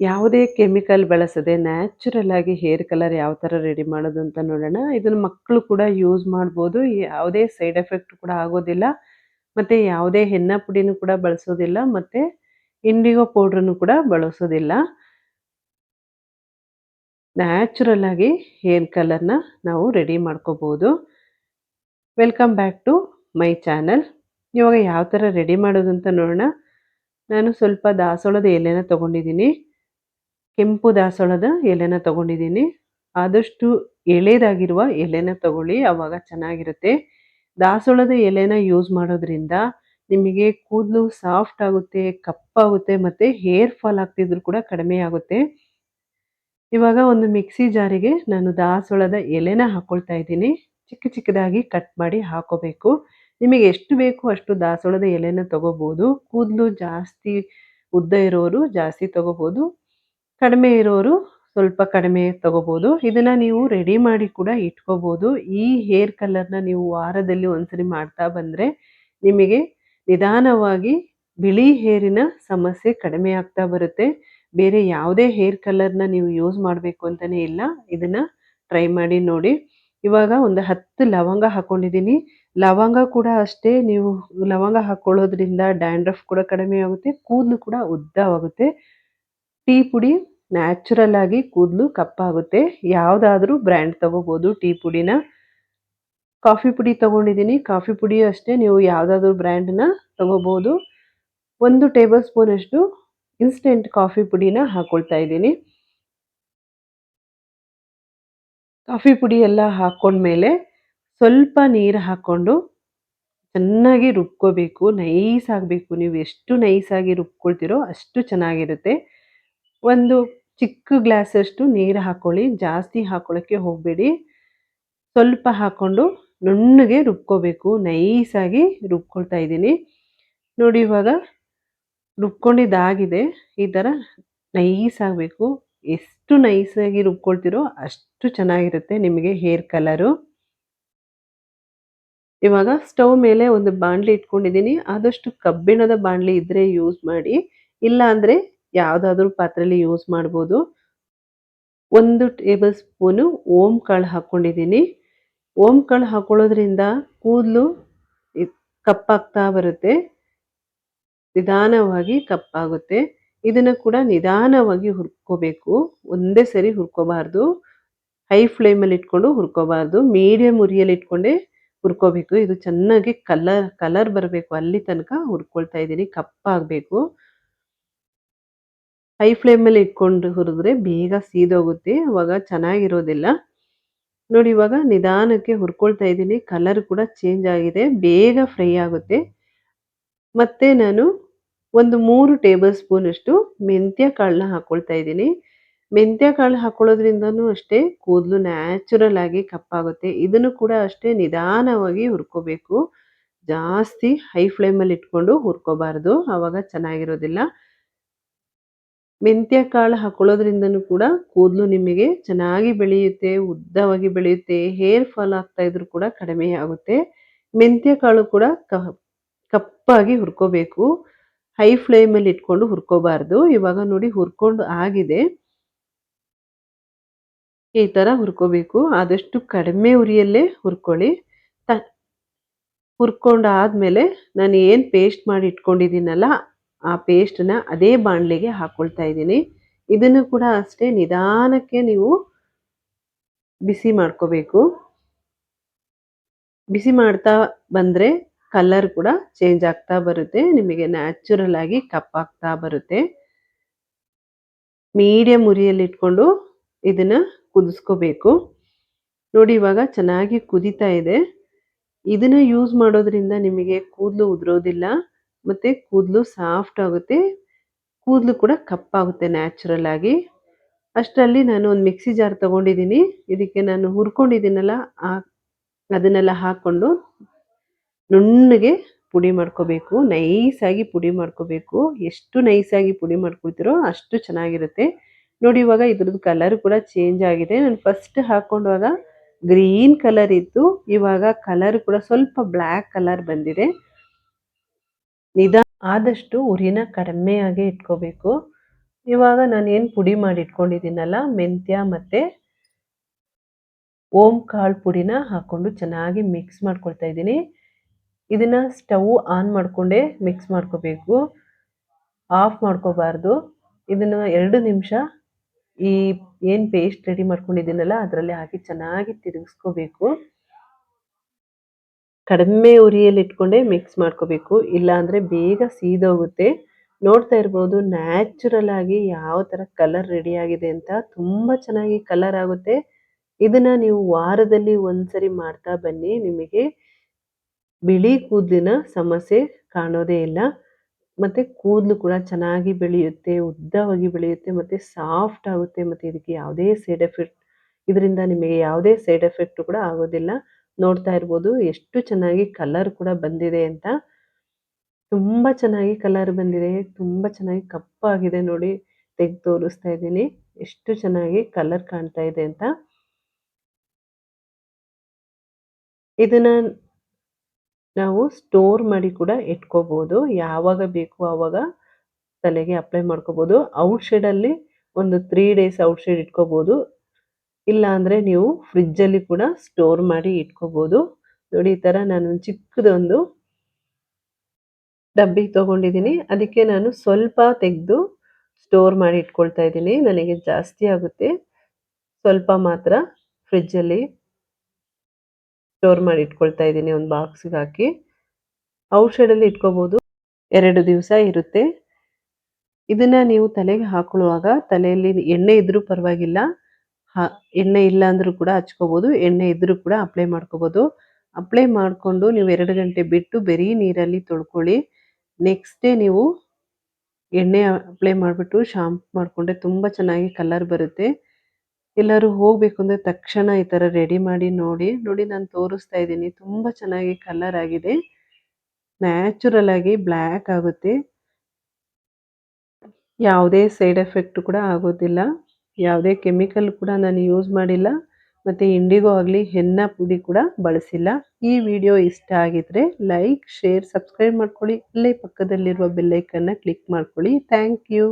ಯಾವುದೇ ಕೆಮಿಕಲ್ ಬಳಸದೆ ನ್ಯಾಚುರಲ್ ಆಗಿ ಹೇರ್ ಕಲರ್ ಯಾವ ಥರ ರೆಡಿ ಮಾಡೋದು ಅಂತ ನೋಡೋಣ. ಇದನ್ನು ಮಕ್ಕಳು ಕೂಡ ಯೂಸ್ ಮಾಡ್ಬೋದು. ಯಾವುದೇ ಸೈಡ್ ಎಫೆಕ್ಟ್ ಕೂಡ ಆಗೋದಿಲ್ಲ. ಮತ್ತು ಯಾವುದೇ ಹೆನ್ನ ಪುಡಿನೂ ಕೂಡ ಬಳಸೋದಿಲ್ಲ. ಮತ್ತು ಇಂಡಿಗೋ ಪೌಡ್ರನ್ನು ಕೂಡ ಬಳಸೋದಿಲ್ಲ. ನ್ಯಾಚುರಲ್ ಆಗಿ ಹೇರ್ ಕಲರ್ನ ನಾವು ರೆಡಿ ಮಾಡ್ಕೋಬೋದು. Welcome back to my channel. ಇವಾಗ ಯಾವ ಥರ ರೆಡಿ ಮಾಡೋದು ಅಂತ ನೋಡೋಣ. ನಾನು ಸ್ವಲ್ಪ ದಾಸೋಳದ ಎಲೆನ ತೊಗೊಂಡಿದ್ದೀನಿ. ಕೆಂಪು ದಾಸವಾಳದ ಎಲೆನ ತಗೊಂಡಿದ್ದೀನಿ. ಆದಷ್ಟು ಎಳೆದಾಗಿರುವ ಎಲೆನ ತಗೊಳ್ಳಿ ಆವಾಗ ಚೆನ್ನಾಗಿರುತ್ತೆ. ದಾಸವಾಳದ ಎಲೆನ ಯೂಸ್ ಮಾಡೋದ್ರಿಂದ ನಿಮಗೆ ಕೂದಲು ಸಾಫ್ಟ್ ಆಗುತ್ತೆ ಕಪ್ಪಾಗುತ್ತೆ ಮತ್ತು ಹೇರ್ ಫಾಲ್ ಆಗ್ತಿದ್ರು ಕೂಡ ಕಡಿಮೆ ಆಗುತ್ತೆ. ಇವಾಗ ಒಂದು ಮಿಕ್ಸಿ ಜಾರಿಗೆ ನಾನು ದಾಸವಾಳದ ಎಲೆನ ಹಾಕ್ಕೊಳ್ತಾ ಇದ್ದೀನಿ. ಚಿಕ್ಕ ಚಿಕ್ಕದಾಗಿ ಕಟ್ ಮಾಡಿ ಹಾಕೋಬೇಕು. ನಿಮಗೆ ಎಷ್ಟು ಬೇಕು ಅಷ್ಟು ದಾಸವಾಳದ ಎಲೆನ ತಗೋಬೋದು. ಕೂದಲು ಜಾಸ್ತಿ ಉದ್ದ ಇರೋರು ಜಾಸ್ತಿ ತಗೋಬೋದು. ಕಡಿಮೆ ಇರೋರು ಸ್ವಲ್ಪ ಕಡಿಮೆ ತಗೋಬೋದು. ಇದನ್ನು ನೀವು ರೆಡಿ ಮಾಡಿ ಕೂಡ ಇಟ್ಕೋಬೋದು. ಈ ಹೇರ್ ಕಲರ್ನ ನೀವು ವಾರದಲ್ಲಿ ಒಂದ್ಸರಿ ಮಾಡ್ತಾ ಬಂದರೆ ನಿಮಗೆ ನಿಧಾನವಾಗಿ ಬಿಳಿ ಹೇರಿನ ಸಮಸ್ಯೆ ಕಡಿಮೆ ಆಗ್ತಾ ಬರುತ್ತೆ. ಬೇರೆ ಯಾವುದೇ ಹೇರ್ ಕಲರ್ನ ನೀವು ಯೂಸ್ ಮಾಡಬೇಕು ಅಂತಲೇ ಇಲ್ಲ. ಇದನ್ನು ಟ್ರೈ ಮಾಡಿ ನೋಡಿ. ಇವಾಗ ಒಂದು ಹತ್ತು ಲವಂಗ ಹಾಕ್ಕೊಂಡಿದ್ದೀನಿ ಲವಂಗ ಕೂಡ ಅಷ್ಟೇ ನೀವು ಲವಂಗ ಹಾಕ್ಕೊಳ್ಳೋದ್ರಿಂದ ಡ್ಯಾಂಡ್ರಫ್ ಕೂಡ ಕಡಿಮೆ ಆಗುತ್ತೆ. ಕೂದಲು ಕೂಡ ಉದ್ದವಾಗುತ್ತೆ ಟೀ ಪುಡಿ ನ್ಯಾಚುರಲ್ ಆಗಿ ಕೂದಲು ಕಪ್ಪಾಗುತ್ತೆ. ಯಾವುದಾದ್ರೂ ಬ್ರ್ಯಾಂಡ್ ತಗೋಬೋದು. ಟೀ ಪುಡಿನ. ಕಾಫಿ ಪುಡಿ ತೊಗೊಂಡಿದ್ದೀನಿ ಕಾಫಿ ಪುಡಿ ಅಷ್ಟೇ. ನೀವು ಯಾವುದಾದ್ರೂ ಬ್ರ್ಯಾಂಡನ್ನ ತೊಗೋಬೋದು. ಒಂದು ಟೇಬಲ್ ಸ್ಪೂನಷ್ಟು ಇನ್ಸ್ಟೆಂಟ್ ಕಾಫಿ ಪುಡಿನ ಹಾಕ್ಕೊಳ್ತಾ ಇದ್ದೀನಿ. ಕಾಫಿ ಪುಡಿ ಎಲ್ಲ ಹಾಕ್ಕೊಂಡ್ಮೇಲೆ ಸ್ವಲ್ಪ ನೀರು ಹಾಕ್ಕೊಂಡು ಚೆನ್ನಾಗಿ ರುಬ್ಕೋಬೇಕು. ನೈಸ್ ಆಗಬೇಕು. ನೀವು ಎಷ್ಟು ನೈಸಾಗಿ ರುಬ್ಕೊಳ್ತೀರೋ ಅಷ್ಟು ಚೆನ್ನಾಗಿರುತ್ತೆ. ಒಂದು ಚಿಕ್ಕ ಗ್ಲಾಸಷ್ಟು ನೀರು ಹಾಕ್ಕೊಳ್ಳಿ ಜಾಸ್ತಿ ಹಾಕೊಳ್ಳೋಕ್ಕೆ ಹೋಗಬೇಡಿ. ಸ್ವಲ್ಪ ಹಾಕ್ಕೊಂಡು ನುಣ್ಣಗೆ ರುಬ್ಕೋಬೇಕು. ನೈಸಾಗಿ ರುಬ್ಕೊಳ್ತಾ ಇದ್ದೀನಿ. ನೋಡಿ ಇವಾಗ ರುಬ್ಕೊಂಡಿದ್ದಾಗಿದೆ. ಈ ಥರ ನೈಸ್ ಆಗಬೇಕು ಎಷ್ಟು ನೈಸಾಗಿ ರುಬ್ಕೊಳ್ತಿರೋ ಅಷ್ಟು ಚೆನ್ನಾಗಿರುತ್ತೆ ನಿಮಗೆ ಹೇರ್ ಕಲರು. ಇವಾಗ ಸ್ಟವ್ ಮೇಲೆ ಒಂದು ಬಾಣಲಿ ಇಟ್ಕೊಂಡಿದ್ದೀನಿ. ಆದಷ್ಟು ಕಬ್ಬಿಣದ ಬಾಣಲಿ ಇದ್ದರೆ ಯೂಸ್ ಮಾಡಿ. ಇಲ್ಲ ಅಂದರೆ ಯಾವುದಾದ್ರೂ ಪಾತ್ರೆಯಲ್ಲಿ ಯೂಸ್ ಮಾಡ್ಬೋದು. ಒಂದು ಟೇಬಲ್ ಸ್ಪೂನು ಓಮ್ ಕಾಳು ಹಾಕ್ಕೊಂಡಿದ್ದೀನಿ. ಓಮ್ ಕಾಳು ಹಾಕ್ಕೊಳ್ಳೋದ್ರಿಂದ ಕೂದಲು ಕಪ್ಪಾಗ್ತಾ ಬರುತ್ತೆ. ನಿಧಾನವಾಗಿ ಕಪ್ಪಾಗುತ್ತೆ. ಇದನ್ನು ಕೂಡ ನಿಧಾನವಾಗಿ ಹುರ್ಕೋಬೇಕು. ಒಂದೇ ಸರಿ ಹುರ್ಕೋಬಾರ್ದು. ಹೈ ಫ್ಲೇಮಲ್ಲಿ ಇಟ್ಕೊಂಡು ಹುರ್ಕೋಬಾರ್ದು. ಮೀಡಿಯಮ್ ಉರಿಯಲ್ಲಿ ಇಟ್ಕೊಂಡೇ ಹುರ್ಕೋಬೇಕು. ಇದು ಚೆನ್ನಾಗಿ ಕಲರ್ ಕಲರ್ ಬರಬೇಕು. ಅಲ್ಲಿ ತನಕ ಹುರ್ಕೊಳ್ತಾ ಇದ್ದೀನಿ. ಕಪ್ಪಾಗಬೇಕು. ಹೈ ಫ್ಲೇಮಲ್ಲಿ ಇಟ್ಕೊಂಡು ಹುರಿದ್ರೆ ಬೇಗ ಸೀದೋಗುತ್ತೆ, ಅವಾಗ ಚೆನ್ನಾಗಿರೋದಿಲ್ಲ. ನೋಡಿ, ಇವಾಗ ನಿಧಾನಕ್ಕೆ ಹುರ್ಕೊಳ್ತಾ ಇದ್ದೀನಿ. ಕಲರ್ ಕೂಡ ಚೇಂಜ್ ಆಗಿದೆ. ಬೇಗ ಫ್ರೈ ಆಗುತ್ತೆ. ಮತ್ತೆ ನಾನು ಒಂದು ಮೂರು ಟೇಬಲ್ ಸ್ಪೂನಷ್ಟು ಮೆಂತ್ಯ ಕಾಳನ್ನ ಹಾಕ್ಕೊಳ್ತಾ ಇದ್ದೀನಿ. ಮೆಂತ್ಯ ಕಾಳು ಹಾಕ್ಕೊಳ್ಳೋದ್ರಿಂದನೂ ಅಷ್ಟೇ ಕೂದಲು ನ್ಯಾಚುರಲ್ ಆಗಿ ಕಪ್ಪಾಗುತ್ತೆ. ಇದನ್ನು ಕೂಡ ಅಷ್ಟೇ ನಿಧಾನವಾಗಿ ಹುರ್ಕೋಬೇಕು. ಜಾಸ್ತಿ ಹೈ ಫ್ಲೇಮಲ್ಲಿ ಇಟ್ಕೊಂಡು ಹುರ್ಕೋಬಾರ್ದು. ಆವಾಗ ಚೆನ್ನಾಗಿರೋದಿಲ್ಲ. ಮೆಂತ್ಯ ಕಾಳು ಹಾಕೊಳ್ಳೋದ್ರಿಂದನೂ ಕೂಡ ಕೂದಲು ನಿಮಗೆ ಚೆನ್ನಾಗಿ ಬೆಳೆಯುತ್ತೆ, ಉದ್ದವಾಗಿ ಬೆಳೆಯುತ್ತೆ, ಹೇರ್ ಫಾಲ್ ಆಗ್ತಾ ಇದ್ರು ಕೂಡ ಕಡಿಮೆ ಆಗುತ್ತೆ. ಮೆಂತ್ಯ ಕಾಳು ಕೂಡ ಕಪ್ಪಾಗಿ ಹುರ್ಕೋಬೇಕು. ಹೈ ಫ್ಲೇಮಲ್ಲಿ ಇಟ್ಕೊಂಡು ಹುರ್ಕೋಬಾರ್ದು. ಇವಾಗ ನೋಡಿ ಹುರ್ಕೊಂಡು ಆಗಿದೆ. ಈ ಥರ ಹುರ್ಕೋಬೇಕು. ಆದಷ್ಟು ಕಡಿಮೆ ಉರಿಯಲ್ಲೇ ಹುರ್ಕೊಳ್ಳಿ. ಹುರ್ಕೊಂಡು ಆದಮೇಲೆ ನಾನು ಏನು ಪೇಸ್ಟ್ ಮಾಡಿ ಇಟ್ಕೊಂಡಿದ್ದೀನಲ್ಲ ಆ ಪೇಸ್ಟನ್ನ ಅದೇ ಬಾಣಲೆಗೆ ಹಾಕ್ಕೊಳ್ತಾ ಇದ್ದೀನಿ. ಇದನ್ನು ಕೂಡ ಅಷ್ಟೇ ನಿಧಾನಕ್ಕೆ ನೀವು ಬಿಸಿ ಮಾಡ್ಕೋಬೇಕು. ಬಿಸಿ ಮಾಡ್ತಾ ಬಂದರೆ ಕಲರ್ ಕೂಡ ಚೇಂಜ್ ಆಗ್ತಾ ಬರುತ್ತೆ. ನಿಮಗೆ ನ್ಯಾಚುರಲ್ ಆಗಿ ಕಪ್ಪಾಗ್ತಾ ಬರುತ್ತೆ. ಮೀಡಿಯಂ ಉರಿಯಲ್ಲಿ ಇಟ್ಕೊಂಡು ಇದನ್ನು ಕುದಿಸ್ಕೋಬೇಕು. ನೋಡಿ, ಇವಾಗ ಚೆನ್ನಾಗಿ ಕುದೀತಾ ಇದೆ. ಇದನ್ನು ಯೂಸ್ ಮಾಡೋದ್ರಿಂದ ನಿಮಗೆ ಕೂದಲು ಉದುರೋದಿಲ್ಲ. ಮತ್ತು ಕೂದಲು ಸಾಫ್ಟ್ ಆಗುತ್ತೆ. ಕೂದಲು ಕೂಡ ಕಪ್ಪಾಗುತ್ತೆ ನ್ಯಾಚುರಲ್ ಆಗಿ. ಅಷ್ಟರಲ್ಲಿ ನಾನು ಒಂದು ಮಿಕ್ಸಿ ಜಾರ್ ತಗೊಂಡಿದ್ದೀನಿ. ಇದಕ್ಕೆ ನಾನು ಹುರ್ಕೊಂಡಿದ್ದೀನಲ್ಲ, ಆ ಅದನ್ನೆಲ್ಲ ಹಾಕ್ಕೊಂಡು ನುಣ್ಣಗೆ ಪುಡಿ ಮಾಡ್ಕೋಬೇಕು. ನೈಸಾಗಿ ಪುಡಿ ಮಾಡ್ಕೋಬೇಕು. ಎಷ್ಟು ನೈಸಾಗಿ ಪುಡಿ ಮಾಡ್ಕೊಳ್ತೀರೋ ಅಷ್ಟು ಚೆನ್ನಾಗಿರುತ್ತೆ. ನೋಡಿ, ಇವಾಗ ಇದ್ರದ್ದು ಕಲರ್ ಕೂಡ ಚೇಂಜ್ ಆಗಿದೆ. ನಾನು ಫಸ್ಟ್ ಹಾಕ್ಕೊಂಡಾಗ ಗ್ರೀನ್ ಕಲರ್ ಇತ್ತು. ಇವಾಗ ಕಲರ್ ಕೂಡ ಸ್ವಲ್ಪ ಬ್ಲ್ಯಾಕ್ ಕಲರ್ ಬಂದಿದೆ. ನಿಧಾನ ಆದಷ್ಟು ಉರಿನ ಕಡಿಮೆಯಾಗಿ ಇಟ್ಕೋಬೇಕು. ಇವಾಗ ನಾನು ಏನು ಪುಡಿ ಮಾಡಿ ಇಟ್ಕೊಂಡಿದ್ದೀನಲ್ಲ, ಮೆಂತ್ಯ ಮತ್ತು ಓಂ ಕಾಳು ಪುಡಿನ ಹಾಕ್ಕೊಂಡು ಚೆನ್ನಾಗಿ ಮಿಕ್ಸ್ ಮಾಡ್ಕೊಳ್ತಾ ಇದ್ದೀನಿ. ಇದನ್ನು ಸ್ಟವ್ ಆನ್ ಮಾಡಿಕೊಂಡೇ ಮಿಕ್ಸ್ ಮಾಡ್ಕೋಬೇಕು. ಆಫ್ ಮಾಡ್ಕೋಬಾರ್ದು. ಇದನ್ನು ಎರಡು ನಿಮಿಷ ಈ ಏನು ಪೇಸ್ಟ್ ರೆಡಿ ಮಾಡ್ಕೊಂಡಿದ್ದೀನಲ್ಲ, ಅದರಲ್ಲಿ ಹಾಕಿ ಚೆನ್ನಾಗಿ ತಿರುಗಿಸ್ಕೋಬೇಕು. ಕಡಿಮೆ ಉರಿಯಲ್ಲಿ ಇಟ್ಕೊಂಡೇ ಮಿಕ್ಸ್ ಮಾಡ್ಕೋಬೇಕು. ಇಲ್ಲಾಂದರೆ ಬೇಗ ಸೀದೋಗುತ್ತೆ. ನೋಡ್ತಾ ಇರ್ಬೋದು ನ್ಯಾಚುರಲ್ ಆಗಿ ಯಾವ ಥರ ಕಲರ್ ರೆಡಿ ಆಗಿದೆ ಅಂತ ತುಂಬ ಚೆನ್ನಾಗಿ ಕಲರ್ ಆಗುತ್ತೆ. ಇದನ್ನ ನೀವು ವಾರದಲ್ಲಿ ಒಂದ್ಸರಿ ಮಾಡ್ತಾ ಬನ್ನಿ. ನಿಮಗೆ ಬಿಳಿ ಕೂದಲಿನ ಸಮಸ್ಯೆ ಕಾಣೋದೇ ಇಲ್ಲ. ಮತ್ತು ಕೂದಲು ಕೂಡ ಚೆನ್ನಾಗಿ ಬೆಳೆಯುತ್ತೆ, ಉದ್ದವಾಗಿ ಬೆಳೆಯುತ್ತೆ, ಮತ್ತು ಸಾಫ್ಟ್ ಆಗುತ್ತೆ. ಮತ್ತು ಇದಕ್ಕೆ ಯಾವುದೇ ಸೈಡ್ ಎಫೆಕ್ಟ್ ಇದರಿಂದ ನಿಮಗೆ ಯಾವುದೇ ಸೈಡ್ ಎಫೆಕ್ಟ್ ಕೂಡ ಆಗೋದಿಲ್ಲ. ನೋಡ್ತಾ ಇರ್ಬೋದು. ಎಷ್ಟು ಚೆನ್ನಾಗಿ ಕಲರ್ ಕೂಡ ಬಂದಿದೆ ಅಂತ. ತುಂಬ ಚೆನ್ನಾಗಿ ಕಲರ್ ಬಂದಿದೆ. ತುಂಬ ಚೆನ್ನಾಗಿ ಕಪ್ಪಾಗಿದೆ ನೋಡಿ. ತೆಗೆದು ತೋರಿಸ್ತಾ ಇದ್ದೀನಿ. ಎಷ್ಟು ಚೆನ್ನಾಗಿ ಕಲರ್ ಕಾಣ್ತಾ ಇದೆ ಅಂತ. ಇದನ್ನ ನಾವು ಸ್ಟೋರ್ ಮಾಡಿ ಕೂಡ ಇಟ್ಕೋಬಹುದು ಯಾವಾಗ ಬೇಕು ಆವಾಗ ತಲೆಗೆ ಅಪ್ಲೈ ಮಾಡ್ಕೋಬಹುದು ಔಟ್ ಅಲ್ಲಿ ಒಂದು ತ್ರೀ ಡೇಸ್ ಔಟ್ ಶೇಡ್ ಇಟ್ಕೋಬಹುದು ಇಲ್ಲ ಅಂದ್ರೆ ನೀವು ಫ್ರಿಜ್ಜಲ್ಲಿ ಕೂಡ ಸ್ಟೋರ್ ಮಾಡಿ ಇಟ್ಕೋಬೋದು. ನೋಡಿ, ಈ ತರ ನಾನು ಚಿಕ್ಕದೊಂದು ಡಬ್ಬಿ ತಗೊಂಡಿದ್ದೀನಿ. ಅದಕ್ಕೆ ನಾನು ಸ್ವಲ್ಪ ತೆಗೆದು ಸ್ಟೋರ್ ಮಾಡಿ ಇಟ್ಕೊಳ್ತಾ ಇದ್ದೀನಿ. ನನಗೆ ಜಾಸ್ತಿ ಆಗುತ್ತೆ. ಸ್ವಲ್ಪ ಮಾತ್ರ ಫ್ರಿಜ್ಜಲ್ಲಿ ಸ್ಟೋರ್ ಮಾಡಿ ಇಟ್ಕೊಳ್ತಾ ಇದ್ದೀನಿ. ಒಂದು ಬಾಕ್ಸ್ಗೆ ಹಾಕಿ. ಔಟ್ ಅಲ್ಲಿ ಇಟ್ಕೋಬೋದು. ಎರಡು ದಿವಸ ಇರುತ್ತೆ. ಇದನ್ನ ನೀವು ತಲೆಗೆ ಹಾಕೊಳ್ಳುವಾಗ ತಲೆಯಲ್ಲಿ ಎಣ್ಣೆ ಇದ್ರೂ ಪರವಾಗಿಲ್ಲ. ಎಣ್ಣೆ ಇಲ್ಲ ಅಂದ್ರೂ ಕೂಡ ಹಚ್ಕೋಬೋದು, ಎಣ್ಣೆ ಇದ್ದರೂ ಕೂಡ ಅಪ್ಲೈ ಮಾಡ್ಕೋಬೋದು. ಅಪ್ಲೈ ಮಾಡಿಕೊಂಡು ನೀವು ಎರಡು ಗಂಟೆ ಬಿಟ್ಟು ಬರೀ ನೀರಲ್ಲಿ ತೊಳ್ಕೊಳ್ಳಿ. ನೆಕ್ಸ್ಟ್ ಡೇ ನೀವು ಎಣ್ಣೆ ಅಪ್ಲೈ ಮಾಡಿಬಿಟ್ಟು ಶಾಂಪ್ ಮಾಡಿಕೊಂಡ್ರೆ ತುಂಬ ಚೆನ್ನಾಗಿ ಕಲರ್ ಬರುತ್ತೆ. ಎಲ್ಲರೂ ಹೋಗಬೇಕು ಅಂದರೆ ತಕ್ಷಣ ಈ ಥರ ರೆಡಿ ಮಾಡಿ ನೋಡಿ ನೋಡಿ ನಾನು ತೋರಿಸ್ತಾ ಇದ್ದೀನಿ. ತುಂಬ ಚೆನ್ನಾಗಿ ಕಲರ್ ಆಗಿದೆ. ನ್ಯಾಚುರಲ್ ಆಗಿ ಬ್ಲ್ಯಾಕ್ ಆಗುತ್ತೆ. ಯಾವುದೇ ಸೈಡ್ ಎಫೆಕ್ಟ್ ಕೂಡ ಆಗೋದಿಲ್ಲ. ಯಾವುದೇ ಕೆಮಿಕಲ್ ಕೂಡ ನಾನು ಯೂಸ್ ಮಾಡಿಲ್ಲ, ಮತ್ತು ಇಂಡಿಗೋ ಆಗಲಿ ಹೆನ್ನ ಪುಡಿ ಕೂಡ ಬಳಸಿಲ್ಲ. ಈ ವಿಡಿಯೋ ಇಷ್ಟ ಆಗಿದ್ರೆ ಲೈಕ್, ಶೇರ್, ಸಬ್ಸ್ಕ್ರೈಬ್ ಮಾಡ್ಕೊಳ್ಳಿ. ಅಲ್ಲೇ ಪಕ್ಕದಲ್ಲಿರುವ ಬೆಲ್ಲೈಕನ್ನ ಕ್ಲಿಕ್ ಮಾಡ್ಕೊಳ್ಳಿ. Thank you.